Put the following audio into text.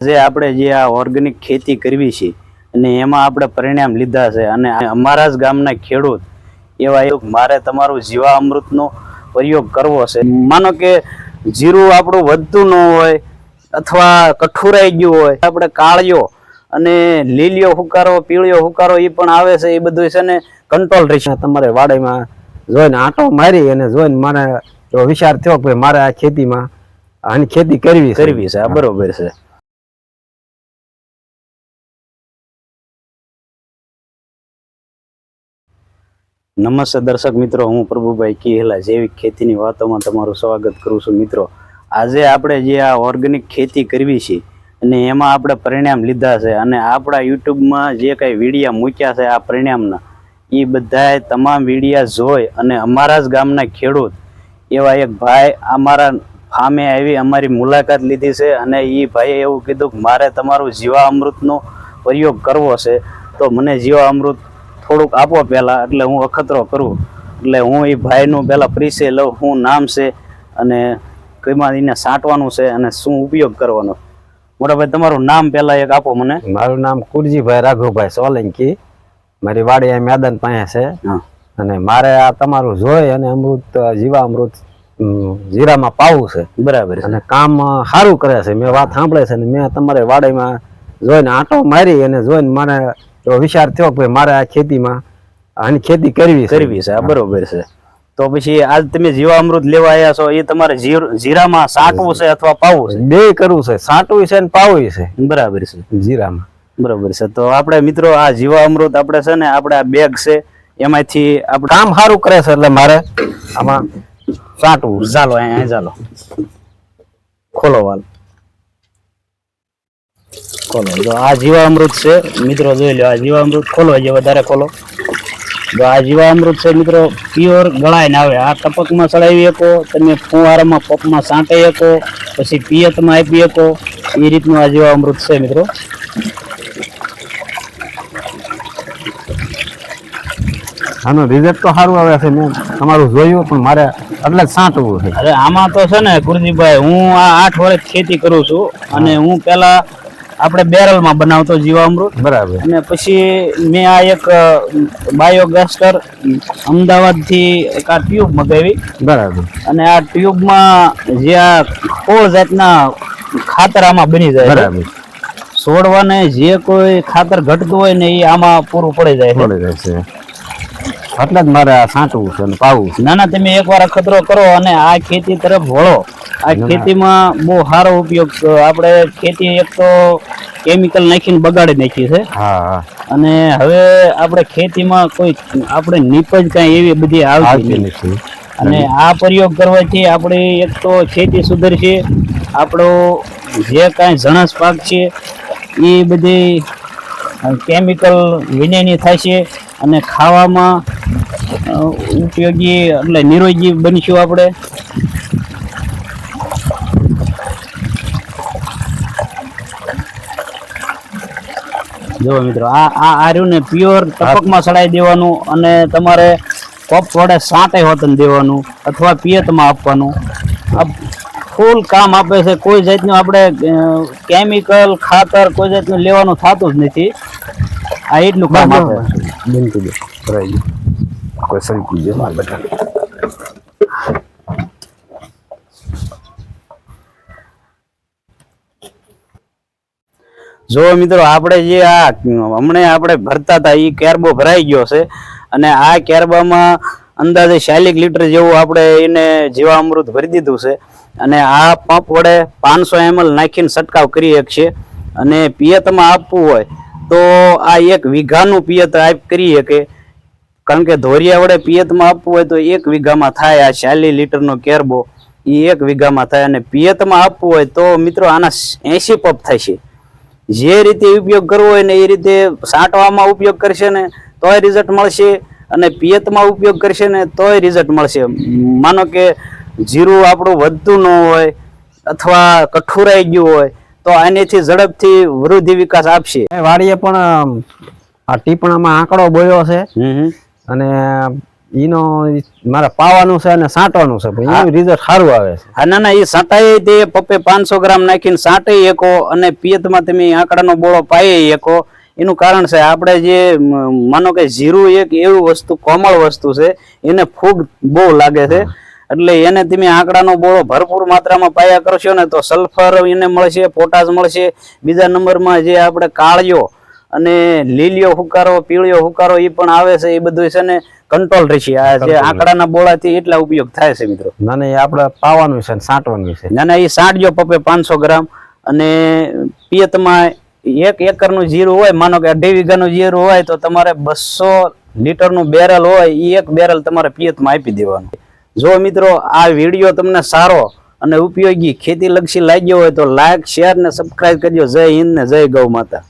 જે આપણે જે આ ઓર્ગેનિક ખેતી કરવી છે અને એમાં આપણે પરિણામ લીધા છે અને અમારા જ ગામના ખેડૂત એવા મારે તમારું જીવા અમૃતનો પ્રયોગ કરવો છે. માનો કે જીરું આપણું વધતું ન હોય અથવા કઠુરાઈ ગયું હોય, આપણે કાળિયો અને લીલિયો હુકારો, પીળિયો હુકારો એ પણ આવે છે એ બધું છે ને કંટ્રોલ રહેશે તમારે વાડીમાં જોઈને આંટો મારી અને જોઈને મારે વિચાર થયો કે મારે આ ખેતીમાં આની ખેતી કરવી કરવી છે બરોબર છે. નમસ્તે દર્શક મિત્રો, હું પ્રભુભાઈ કિહેલા, જૈવિક ખેતીની વાતોમાં તમારું સ્વાગત કરું છું મિત્રો. આજે આપણે જે આ ઓર્ગેનિક ખેતી કરવી છે, અને એમાં આપણે પરિણામ લીધા છે, અને આપણા યુટ્યુબમાં જે કંઈ વિડીયા મૂક્યા છે, આ પરિણામના એ બધાએ તમામ વિડીયા જોઈ અને અમારા જ ગામના ખેડૂત, એવા એક ભાઈ અમારા ફામે આવી અમારી મુલાકાત લીધી છે, અને એ ભાઈએ એવું કીધું કે મારે તમારું જીવા અમૃતનો પ્રયોગ કરવો છે. તો મને જીવા અમૃત થોડુંક આપો પહેલાં એટલે હું અખતરો કરું. એટલે હું એ ભાઈનું પહેલાં પરિચય લઉં શું નામ છે અને કેમાં એને સાંટવાનું છે અને શું ઉપયોગ કરવાનો. મોટાભાઈ તમારું નામ પહેલાં એક આપો મને. મારું નામ કુરજીભાઈ રાઘુભાઈ સોલંકી. મારી વાડી આ મેદાન પાસે છે. અને મારે આ તમારું જોઈ અને અમૃત જીવા અમૃત જીરામાં પાવું છે. બરાબર અને કામ સારું કરે છે. મેં વાત સાંભળે છે અને મેં તમારે વાડીમાં જોઈને આંટો મારી અને જોઈને મને એવો વિચાર થયો કે મારે આ ખેતીમાં આની ખેતી કરવી કરવી છે આ બરોબર છે. તો પછી આજ તમે જીવામૃત લેવા આવ્યા છો એ તમારે જીરામાં સાંટવું છે અથવા પાવું છે? બે કરવું છે સાટવું છે ને પાવું છે. બરાબર છે. જીરામાં. બરોબર છે. તો આપણે મિત્રો આ જીવા અમૃત આપણે છે ને આપણે આ બેગ છે એમાંથી આપણે કામ સારું કરે છે એટલે મારે આમાં સાટવું. ચાલો અહીંયા અહીં ચાલો. ખોલો વાલ. ખોલો. જો આ જીવા અમૃત છે મિત્રો જોઈ લો આ જીવા અમૃત ખોલો જે વધારે ખોલો. જો આ જીવા અમૃત છે મિત્રો પ્યોર ગળાઈને આવે. આ ટપકમાં ચડાવી શકો તમે ફુવારામાં પપમાં સાંટી શકો પછી પિયતમાં આપી શકો. એ રીતનું આ જીવા અમૃત છે મિત્રો. આનું રિઝલ્ટ તો સારું આવે છે મેં તમારું જોયું પણ મારે એટલે સાંટવું છે. અરે આમાં તો છે ને ગુરુજીભાઈ હું આ આઠ વર્ષ ખેતી કરું છું અને હું પેલા આપણે બેરલમાં બનાવતો જીવામૃત. બરાબર. અને પછી મેં આ એક બાયોગેસ્ટર અમદાવાદથી એક આ ટ્યુબ મગાવી. બરાબર. અને આ ટ્યુબમાં જે આ કોળ જાતના ખાતર આમાં બની જાય બરાબર. છોડવાને જે કોઈ ખાતર ઘટતું હોય ને એ આમાં પૂરું પડી જાય છે. એટલે જ મારે આ સાંટવું છે અને પાવું છે. ના ના તમે એકવાર અખતરો કરો અને આ ખેતી તરફ વળો. આ ખેતીમાં બહુ સારો ઉપયોગ આપણે ખેતી એક તો કેમિકલ નાખીને બગાડી નાખી છે. હા અને હવે આપણે ખેતીમાં કોઈ આપણે નીપજ કાંઈ એવી બધી આવતી નથી. અને આ પ્રયોગ કરવાથી આપણે એક તો ખેતી સુધરશે આપણો જે કાંઈ જણસ પાક છે એ બધી કેમિકલ વિનયની થશે અને ખાવામાં ઉપયોગી એટલે નિરોગી બનશું આપણે. જો મિત્રો, આ આ આ ને પ્યોર ટપકમાં સડાઈ દેવાનું અને તમારે કપ વડે સાંટે હોતન દેવાનું અથવા પિયતમાં આપવાનું. આ ફૂલ કામ આપે છે, કોઈ જાતનું આપણે કેમિકલ ખાતર કોઈ જાતનું લેવાનું થતું જ નથી. આ એટલું કામ આપે. ભરાઈ ગયું કોઈ સરકી ગયો માર બેટા જો મિત્રો આપણે જે આ હમણે આપણે ભરતા હતા એ કેરબો ભરાઈ ગયો છે. અને આ કેરબામાં અંદાજે શાલિક લીટર જેવું આપણે એને જીવામૃત ભરી દીધું છે. અને આ પંપ વડે પાંચસો એમએલ નાખીને છંટકાવ કરી શકીએ. અને પિયતમાં આપવું હોય તો આ એક વીઘાનું પિયત આપ કરી શકે. કારણ કે ધોરિયા વડે પિયતમાં આપવું હોય તો એક વીઘામાં થાય આ ચાલીસ લીટરનો કેરબો. એ એક વીઘામાં થાય અને પિયતમાં આપવું હોય તો મિત્રો આના એસી પપ છે. જે રીતે ઉપયોગ કરવો હોય ને એ રીતે સાંટવામાં ઉપયોગ કરશે ને તોય રિઝલ્ટ મળશે અને પિયતમાં ઉપયોગ કરશે ને તોય રિઝલ્ટ મળશે. માનો કે જીરું આપણું વધતું ન હોય અથવા કઠુરાઈ ગયું હોય તો આનેથી ઝડપથી વૃદ્ધિ વિકાસ આપશે. વાડીએ પણ આ ટીપણામાં આંકડો બોલ્યો છે. અને એનો મારે પાવાનું છે અને સાંટવાનું છે. એનું રિઝલ્ટ સારું આવે છે. ના ના એ સાંટાય તે પપ્પે પાંચસો ગ્રામ નાખીને સાંટાઈ એકો અને પિયતમાં તમે આંકડાનો બોળો પાઈ એકો. એનું કારણ છે આપણે જે માનો કે જીરું એક એવું વસ્તુ કોમળ વસ્તુ છે એને ફૂગ બહુ લાગે છે. એટલે એને તમે આંકડાનો બોળો ભરપૂર માત્રામાં પાયા કરશો ને તો સલ્ફર એને મળશે પોટાશ મળશે. બીજા નંબરમાં જે આપણે કાળિયો અને લીલિયો હુકારો પીળિયો હુકારો એ પણ આવે છે એ બધું છે ને કંટ્રોલ રહેશે. આ જે આંકડાના બોળાથી એટલા ઉપયોગ થાય છે મિત્રો. ના ના એ આપણે પાવાનું છે સાંટવાનું છે. ના ના એ સાંટજો પપ્પે પાંચસો ગ્રામ અને પિયતમાં એક એકરનું જીરું હોય માનો કે અઢી વીઘાનું જીરું હોય તો તમારે બસો લીટરનું બેરલ હોય એ એક બેરલ તમારે પિયતમાં આપી દેવાનું. જો મિત્રો, આ વીડિયો તમને સારો અને ઉપયોગી ખેતી લક્ષી લાગ્યો હોય તો લાઈક શેર ને સબસ્ક્રાઇબ કરજો. જય હિન્દ ને જય ગૌ માતા.